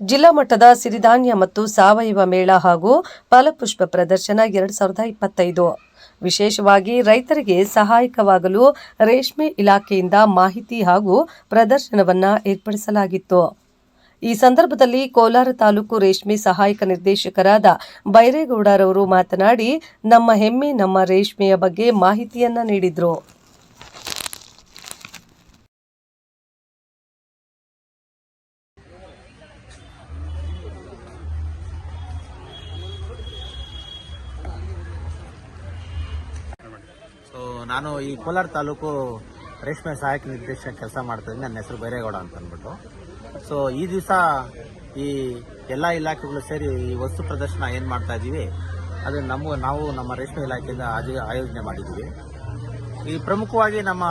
ಜಿಲ್ಲಾ ಮಟ್ಟದ ಸಿರಿಧಾನ್ಯ ಮತ್ತು ಸಾವಯವ ಮೇಳ ಹಾಗೂ ಫಲಪುಷ್ಪ ಪ್ರದರ್ಶನ ಎರಡು ಸಾವಿರದ ಇಪ್ಪತ್ತೈದು. ವಿಶೇಷವಾಗಿ ರೈತರಿಗೆ ಸಹಾಯಕವಾಗಲು ರೇಷ್ಮೆ ಇಲಾಖೆಯಿಂದ ಮಾಹಿತಿ ಹಾಗೂ ಪ್ರದರ್ಶನವನ್ನ ಏರ್ಪಡಿಸಲಾಗಿತ್ತು. ಈ ಸಂದರ್ಭದಲ್ಲಿ ಕೋಲಾರ ತಾಲೂಕು ರೇಷ್ಮೆ ಸಹಾಯಕ ನಿರ್ದೇಶಕರಾದ ಬೈರೇಗೌಡರವರು ಮಾತನಾಡಿ, ನಮ್ಮ ಹೆಮ್ಮೆ ನಮ್ಮ ರೇಷ್ಮೆಯ ಬಗ್ಗೆ ಮಾಹಿತಿಯನ್ನ ನೀಡಿದ್ರು. ನಾನು ಈ ಕೋಲಾರ ತಾಲೂಕು ರೇಷ್ಮೆ ಸಹಾಯಕ ನಿರ್ದೇಶಕ ಕೆಲಸ ಮಾಡ್ತಾ ಇದ್ದೀನಿ. ನನ್ನ ಹೆಸರು ಬೈರೇಗೌಡ ಅಂತ ಅಂದ್ಬಿಟ್ಟು ಸೊ ಈ ದಿವಸ ಈ ಎಲ್ಲ ಇಲಾಖೆಗಳು ಸೇರಿ ಈ ವಸ್ತು ಪ್ರದರ್ಶನ ಏನು ಮಾಡ್ತಾ ಇದ್ದೀವಿ ಅದು ನಮ್ಮ, ನಾವು ನಮ್ಮ ರೇಷ್ಮೆ ಇಲಾಖೆಯಿಂದ ಆಜಿ- ಆಯೋಜನೆ ಮಾಡಿದ್ದೀವಿ. ಈ ಪ್ರಮುಖವಾಗಿ ನಮ್ಮ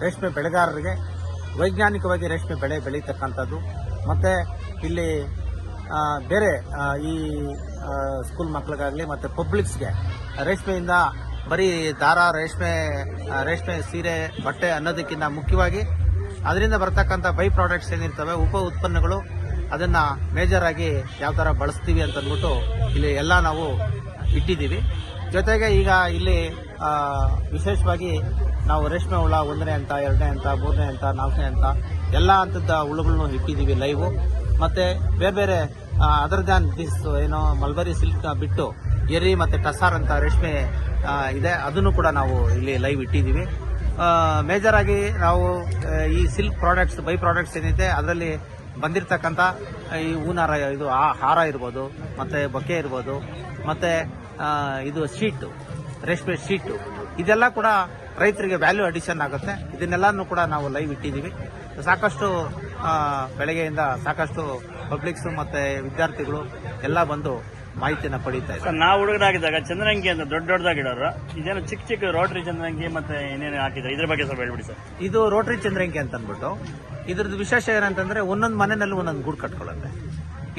ರೇಷ್ಮೆ ಬೆಳೆಗಾರರಿಗೆ ವೈಜ್ಞಾನಿಕವಾಗಿ ರೇಷ್ಮೆ ಬೆಳೆ ಬೆಳೀತಕ್ಕಂಥದ್ದು, ಮತ್ತು ಇಲ್ಲಿ ಬೇರೆ ಈ ಸ್ಕೂಲ್ ಮಕ್ಕಳಿಗಾಗಲಿ ಮತ್ತು ಪಬ್ಲಿಕ್ಸ್ಗೆ ರೇಷ್ಮೆಯಿಂದ ಬರೀ ದಾರ, ರೇಷ್ಮೆ ರೇಷ್ಮೆ ಸೀರೆ, ಬಟ್ಟೆ ಅನ್ನೋದಕ್ಕಿಂತ ಮುಖ್ಯವಾಗಿ ಅದರಿಂದ ಬರ್ತಕ್ಕಂಥ ಬೈ ಪ್ರಾಡಕ್ಟ್ಸ್ ಏನಿರ್ತವೆ, ಉಪ ಉತ್ಪನ್ನಗಳು ಅದನ್ನ ಮೇಜರ್ ಆಗಿ ಯಾವ ಥರ ಬಳಸ್ತೀವಿ ಅಂತ ಅಂದ್ಬಿಟ್ಟು ಇಲ್ಲಿ ಎಲ್ಲ ನಾವು ಇಟ್ಟಿದ್ದೀವಿ. ಜೊತೆಗೆ ಈಗ ಇಲ್ಲಿ ವಿಶೇಷವಾಗಿ ನಾವು ರೇಷ್ಮೆ ಹುಳ ಒಂದನೇ ಅಂತ, ಎರಡನೇ ಅಂತ, ಮೂರನೇ ಅಂತ, ನಾಲ್ಕನೇ ಅಂತ ಎಲ್ಲ ಹಂತದ ಹುಳುಗಳನ್ನು ಇಟ್ಟಿದ್ದೀವಿ ಲೈವು ಮತ್ತೆ ಬೇರೆ ಬೇರೆ ಅದರ್ ದಾನ್ ದಿಸ್ ಏನೋ ಮಲ್ಬರಿ ಸಿಲ್ಕ್ ಬಿಟ್ಟು ಎರಿ ಮತ್ತೆ ಟಸಾರ್ ಅಂತ ರೇಷ್ಮೆ ಇದೆ. ಅದನ್ನು ಕೂಡ ನಾವು ಇಲ್ಲಿ ಲೈವ್ ಇಟ್ಟಿದ್ದೀವಿ. ಮೇಜರ್ ಆಗಿ ನಾವು ಈ ಸಿಲ್ಕ್ ಪ್ರಾಡಕ್ಟ್ಸ್ ಬೈ ಪ್ರಾಡಕ್ಟ್ಸ್ ಏನೈತೆ ಅದರಲ್ಲಿ ಬಂದಿರತಕ್ಕಂಥ ಈ ಹೂನಾರ, ಇದು ಆ- ಹಾರ ಇರ್ಬೋದು, ಮತ್ತೆ ಬೊಕ್ಕೆ ಇರ್ಬೋದು, ಮತ್ತೆ ಇದು ಶೀಟು, ರೇಷ್ಮೆ ಶೀಟು. ಇದೆಲ್ಲ ಕೂಡ ರೈತರಿಗೆ ವ್ಯಾಲ್ಯೂ ಅಡಿಷನ್ ಆಗುತ್ತೆ. ಇದನ್ನೆಲ್ಲನೂ ಕೂಡ ನಾವು ಲೈವ್ ಇಟ್ಟಿದ್ದೀವಿ. ಸಾಕಷ್ಟು ಬೆಳಗ್ಗೆಯಿಂದ ಸಾಕಷ್ಟು ಪಬ್ಲಿಕ್ಸ್ ಮತ್ತೆ ವಿದ್ಯಾರ್ಥಿಗಳು ಎಲ್ಲ ಬಂದು ಮಾಹಿತಿಯನ್ನು ಪಡೀತಾ ಇದ್ದಾರೆ. ಸರ್ ನಾವು ಹುಡುಗರಾಗಿದ್ದಾಗ ಚಂದ್ರಂಗಿ ಅಂತ ದೊಡ್ಡ ದೊಡ್ಡದಾಗಿಡೋರು ಇದೇನು ಚಿಕ್ಕ ಚಿಕ್ಕ ರೋಟರಿ ಚಂದ್ರಂಗಿ ಮತ್ತೆ ಏನೇನು ಹಾಕಿದ್ದಾರೆ? ಇದ್ರ ಬಗ್ಗೆ ಸ್ವಲ್ಪ ಹೇಳ್ಬಿಡಿ ಸರ್. ಇದು ರೋಟರಿ ಚಂದ್ರಂಗಿ ಅಂತ ಅಂದ್ಬಿಟ್ಟು ಇದ್ರದ್ದು ವಿಶೇಷ ಏನಂತಂದ್ರೆ ಒಂದೊಂದು ಮನೆಯಲ್ಲಿ ಒಂದೊಂದು ಗೂಡು ಕಟ್ಕೊಳ್ಳುತ್ತೆ.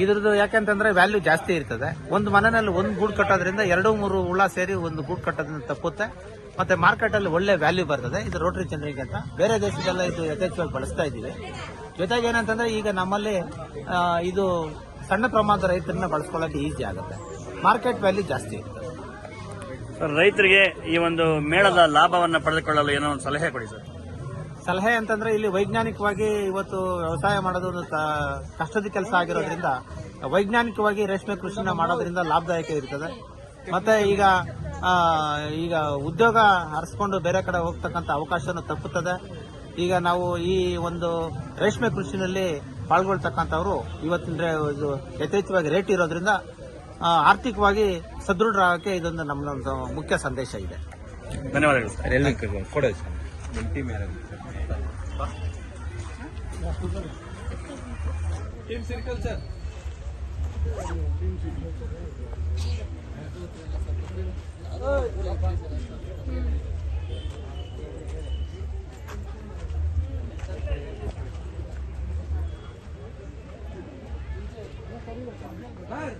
ಇದ್ರದ್ದು ಯಾಕೆಂತಂದ್ರೆ ವ್ಯಾಲ್ಯೂ ಜಾಸ್ತಿ ಇರ್ತದೆ. ಒಂದು ಮನೆಯಲ್ಲಿ ಒಂದು ಗೂಡು ಕಟ್ಟೋದ್ರಿಂದ ಎರಡು ಮೂರು ಹುಳ ಸೇರಿ ಒಂದು ಗೂಡು ಕಟ್ಟೋದ್ರಿಂದ ತಪ್ಪುತ್ತೆ. ಮತ್ತೆ ಮಾರ್ಕೆಟ್ ಅಲ್ಲಿ ಒಳ್ಳೆ ವ್ಯಾಲ್ಯೂ ಬರ್ತದೆ. ಇದು ರೋಟರಿ ಚಂದ್ರಿಗೆ ಅಂತ. ಬೇರೆ ದೇಶದಲ್ಲ ಇದು ಯಥೇಚ್ಛವಾಗಿ ಬಳಸ್ತಾ ಇದ್ದೀವಿ. ಜೊತೆಗೆ ಏನಂತಂದ್ರೆ ಈಗ ನಮ್ಮಲ್ಲಿ ಇದು ಸಣ್ಣ ಪ್ರಮಾಣದ ರೈತರನ್ನ ಬಳಸ್ಕೊಳ್ಳೋಕೆ ಈಸಿ ಆಗುತ್ತೆ. ಮಾರ್ಕೆಟ್ ವ್ಯಾಲ್ಯೂ ಜಾಸ್ತಿ ಇರ್ತದೆ ಸರ್ ರೈತರಿಗೆ ಈ ಒಂದು ಮೇಳದ ಲಾಭವನ್ನು ಪಡೆದುಕೊಳ್ಳಲು ಏನೋ ಒಂದು ಸಲಹೆ ಕೊಡಿ ಸರ್. ಸಲಹೆ ಅಂತಂದ್ರೆ ಇಲ್ಲಿ ವೈಜ್ಞಾನಿಕವಾಗಿ ಇವತ್ತು ವ್ಯವಸಾಯ ಮಾಡೋದು ಒಂದು ಕಷ್ಟದ ಕೆಲಸ ಆಗಿರೋದ್ರಿಂದ ವೈಜ್ಞಾನಿಕವಾಗಿ ರೇಷ್ಮೆ ಕೃಷಿನ ಮಾಡೋದ್ರಿಂದ ಲಾಭದಾಯಕ ಇರ್ತದೆ. ಮತ್ತೆ ಈಗ ಈಗ ಉದ್ಯೋಗ ಹರಿಸ್ಕೊಂಡು ಬೇರೆ ಕಡೆ ಹೋಗ್ತಕ್ಕಂಥ ಅವಕಾಶನೂ ತಪ್ಪುತ್ತದೆ. ಈಗ ನಾವು ಈ ಒಂದು ರೇಷ್ಮೆ ಕೃಷಿನಲ್ಲಿ ಪಾಲ್ಗೊಳ್ತಕ್ಕಂಥವ್ರು ಇವತ್ತಿನ ಯಥೇಚ್ಛವಾಗಿ ರೇಟ್ ಇರೋದ್ರಿಂದ ಆರ್ಥಿಕವಾಗಿ ಸದೃಢರಾಗಕ್ಕೆ ಇದೊಂದು ನಮ್ಮ ಮುಖ್ಯ ಸಂದೇಶ ಇದೆ. ಧನ್ಯವಾದಗಳು ಸರ್. Team circle sir. 来